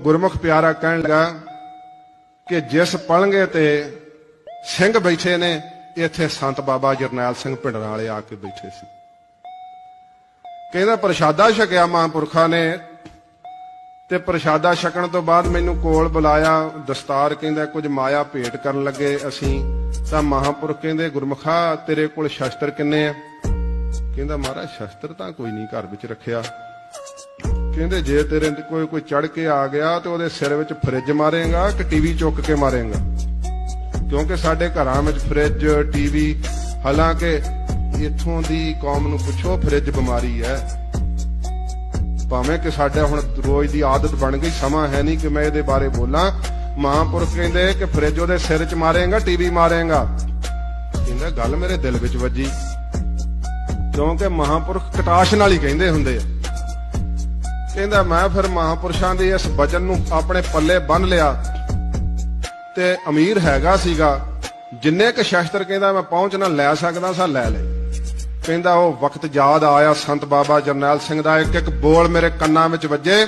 ਗੁਰਮੁਖ ਪਿਆਰਾ ਕਹਿਣ ਲੱਗਾ ਕਿ ਜਿਸ ਪਲੰਗੇ ਤੇ ਸਿੰਘ ਬੈਠੇ ਨੇ, ਇੱਥੇ ਸੰਤ ਬਾਬਾ ਜਰਨੈਲ ਸਿੰਘ ਭਿੰਡਰਾਂ ਵਾਲੇ ਆ ਕੇ ਬੈਠੇ ਸੀ। ਕਹਿੰਦਾ, ਪ੍ਰਸ਼ਾਦਾ ਛਕਿਆ ਮਹਾਂਪੁਰਖਾਂ ਨੇ ਤੇ ਪ੍ਰਸ਼ਾਦਾ ਛਕਣ ਤੋਂ ਬਾਅਦ ਮੈਨੂੰ ਕੋਲ ਬੁਲਾਇਆ, ਦਸਤਾਰ ਕਹਿੰਦਾ, ਕੁਝ ਮਾਇਆ ਭੇਟ ਕਰਨ ਲੱਗੇ ਅਸੀਂ, ਤਾਂ ਮਹਾਂਪੁਰਖ ਕਹਿੰਦੇ, ਗੁਰਮੁਖਾ, ਤੇਰੇ ਕੋਲ ਸ਼ਸਤਰ ਕਿੰਨੇ ਆ? ਕਹਿੰਦਾ, ਮਹਾਰਾਜ, ਸ਼ਸਤਰ ਤਾਂ ਕੋਈ ਨਹੀਂ, ਘਰ ਵਿੱਚ ਰੱਖਿਆ। ਕਹਿੰਦੇ ਜੇ ਤੇਰੇ ਤੇ ਕੋਈ ਕੋਈ ਚੜ ਕੇ ਆ ਗਿਆ ਤੇ ਉਹਦੇ ਸਿਰ ਵਿੱਚ ਫਰਿੱਜ ਮਾਰੇਗਾ ਕਿ ਟੀਵੀ ਚੁੱਕ ਕੇ ਮਾਰੇਗਾ? ਕਿਉਂਕਿ ਸਾਡੇ ਘਰਾਂ ਵਿੱਚ ਫਰਿੱਜ ਟੀਵੀ ਹਾਲਾਂਕਿ ਇੱਥੋਂ ਦੀ ਕੌਮ ਨੂੰ ਪੁੱਛੋ ਫਰਿੱਜ ਬਿਮਾਰੀ ਹੈ। ਭਾਵੇਂ ਕਿ ਸਾਡਾ ਹੁਣ ਰੋਜ਼ ਦੀ ਆਦਤ ਬਣ ਗਈ, ਸਮਾਂ ਹੈ ਨਹੀਂ ਕਿ ਮੈਂ ਇਹਦੇ ਬਾਰੇ ਬੋਲਾਂ। ਮਹਾਂਪੁਰਖ ਕਹਿੰਦੇ ਕਿ ਫਰਿੱਜ ਉਹਦੇ ਸਿਰ 'ਚ ਮਾਰੇਗਾ ਟੀਵੀ ਮਾਰੇਗਾ। ਕਹਿੰਦਾ, ਗੱਲ ਮੇਰੇ ਦਿਲ ਵਿੱਚ ਵੱਜੀ। ਕਿਉਂਕਿ ਮਹਾਂਪੁਰਖ ਕਟਾਸ਼ ਨਾਲ ਹੀ ਕਹਿੰਦੇ ਹੁੰਦੇ ਆ। ਕਹਿੰਦਾ, ਮੈਂ ਫਿਰ ਮਹਾਂਪੁਰਸ਼ਾਂ ਦੇ ਇਸ ਬਚਨ ਨੂੰ ਆਪਣੇ ਪੱਲੇ ਬੰਨ ਲਿਆ ਤੇ ਅਮੀਰ ਹੈਗਾ ਸੀਗਾ। ਜਿੰਨੇ ਕ ਸ਼ਸਤਰ ਕਹਿੰਦਾ, ਮੈਂ ਪਹੁੰਚ ਨਾ ਲੈ ਸਕਦਾ ਸਾਂ, ਲੈ ਲੈ। ਕਹਿੰਦਾ, ਉਹ ਵਕਤ ਯਾਦ ਆਇਆ ਸੰਤ ਬਾਬਾ ਜਰਨੈਲ ਸਿੰਘ ਦਾ। ਇੱਕ ਇੱਕ ਬੋਲ ਮੇਰੇ ਕੰਨਾਂ ਵਿੱਚ ਵੱਜੇ।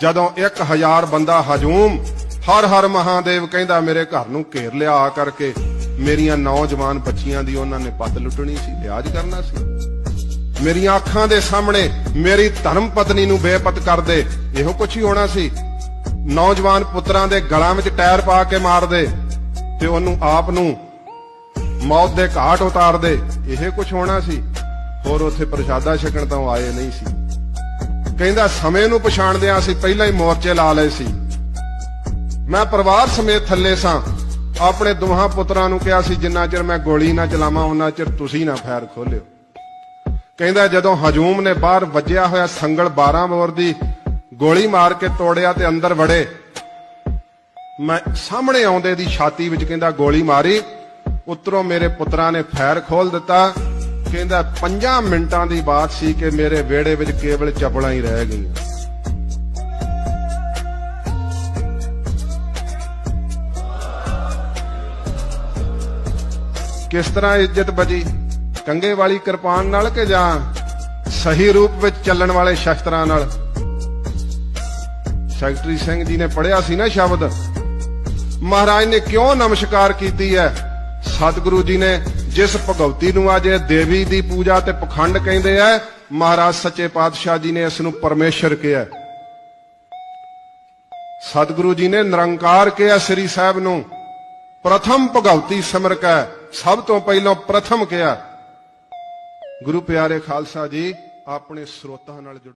ਜਦੋਂ 1000 ਬੰਦਾ ਹਜੂਮ, ਹਰ ਹਰ ਮਹਾਦੇਵ ਕਹਿੰਦਾ, ਮੇਰੇ ਘਰ ਨੂੰ ਘੇਰ ਲਿਆ ਆ ਕਰਕੇ ਮੇਰੀਆਂ ਨੌਜਵਾਨ ਬੱਚੀਆਂ ਦੀ ਉਹਨਾਂ ਨੇ ਪੱਤ ਲੁੱਟਣੀ ਸੀ ਲਿਆਜ ਕਰਨਾ ਸੀ। ਮੇਰੀਆਂ ਅੱਖਾਂ ਦੇ ਸਾਹਮਣੇ ਮੇਰੀ ਧਰਮ ਪਤਨੀ ਨੂੰ ਬੇਪਤ ਕਰਦੇ। ਇਹੋ ਕੁਝ ਹੀ ਹੋਣਾ ਸੀ। ਨੌਜਵਾਨ ਪੁੱਤਰਾਂ ਦੇ ਗਲਾਂ ਵਿੱਚ ਟਾਇਰ ਪਾ ਕੇ ਮਾਰਦੇ ਤੇ ਉਹਨੂੰ ਆਪ ਨੂੰ ਮੌਤ ਦੇ ਘਾਟ ਉਤਾਰ ਦੇ ਇਹ ਕੁਝ ਹੋਣਾ ਸੀ। ਹੋਰ ਉੱਥੇ ਪ੍ਰਸ਼ਾਦਾ ਛਕਣ ਤਾਂ ਉਹ ਆਏ ਨਹੀਂ ਸੀ। ਕਹਿੰਦਾ, ਸਮੇਂ ਨੂੰ ਪਛਾਣਦਿਆਂ ਅਸੀਂ ਪਹਿਲਾਂ ਹੀ ਮੋਰਚੇ ਲਾ ਲਏ ਸੀ। ਮੈਂ ਪਰਿਵਾਰ ਸਮੇਤ ਥੱਲੇ ਸਾਂ। ਆਪਣੇ ਦੋਹਾਂ ਪੁੱਤਰਾਂ ਨੂੰ ਕਿਹਾ ਸੀ, ਜਿੰਨਾ ਚਿਰ ਮੈਂ ਗੋਲੀ ਨਾ ਚਲਾਵਾਂ ਉਹਨਾਂ ਚਿਰ ਤੁਸੀਂ ਨਾ ਫੈਰ ਖੋਲਿਓ। ਕਹਿੰਦਾ ਜਦੋਂ ਹਜੂਮ ਨੇ ਬਾਹਰ ਵੱਜਿਆ ਹੋਇਆ ਸੰਗਲ 12 ਬੋਰ ਦੀ ਗੋਲੀ ਮਾਰ ਕੇ ਤੋੜਿਆ ਤੇ ਅੰਦਰ ਵੜੇ, ਮੈਂ ਸਾਹਮਣੇ ਆਉਂਦੇ ਦੀ ਛਾਤੀ ਵਿੱਚ ਕਹਿੰਦਾ ਗੋਲੀ ਮਾਰੀ, ਉਤਰੋਂ ਮੇਰੇ ਪੁੱਤਰਾਂ ਨੇ ਫੈਰ ਖੋਲ ਦਿੱਤਾ, ਕਹਿੰਦਾ 5 ਮਿੰਟਾਂ ਦੀ ਬਾਤ ਸੀ ਕਿ ਮੇਰੇ ਵਿਹੜੇ ਵਿੱਚ ਕੇਵਲ ਚਪਲਾਂ ਹੀ ਰਹਿ ਗਈਆਂ। ਕਿਸ ਤਰ੍ਹਾਂ ਇੱਜ਼ਤ ਬਚੀ? ਕੰਗੇ ਵਾਲੀ ਕਿਰਪਾਨ ਨਾਲ ਕਿ ਜਾਂ ਸਹੀ ਰੂਪ ਵਿੱਚ ਚੱਲਣ ਵਾਲੇ ਸ਼ਸਤਰਾਂ ਨਾਲ? ਸੈਕਟਰੀ ਸਿੰਘ ਜੀ ਨੇ ਪੜਿਆ ਸੀ ਨਾ ਸ਼ਬਦ। ਮਹਾਰਾਜ ਨੇ ਕਿਉਂ ਨਮਸਕਾਰ ਕੀਤੀ ਹੈ? ਸਤਿਗੁਰੂ ਜੀ ਨੇ ਜਿਸ ਭਗਵਤੀ ਨੂੰ ਅੱਜ ਦੇਵੀ ਦੀ ਪੂਜਾ ਤੇ ਪਖੰਡ ਕਹਿੰਦੇ ਆ, ਮਹਾਰਾਜ ਸੱਚੇ ਪਾਤਸ਼ਾਹ ਜੀ ਨੇ ਇਸ ਨੂੰ ਪਰਮੇਸ਼ਰ ਕਿਹਾ। ਸਤਿਗੁਰੂ ਜੀ ਨੇ ਨਿਰੰਕਾਰ ਕਿਹਾ ਸ੍ਰੀ ਸਾਹਿਬ ਨੂੰ। ਪ੍ਰਥਮ ਭਗਵਤੀ ਸਿਮਰਕ ਹੈ ਸਭ ਤੋਂ ਪਹਿਲਾਂ ਪ੍ਰਥਮ ਕਿਹਾ। ਗੁਰੂ ਪਿਆਰੇ ਖਾਲਸਾ ਜੀ ਆਪਣੇ ਸਰੋਤਾਂ ਨਾਲ ਜੁੜ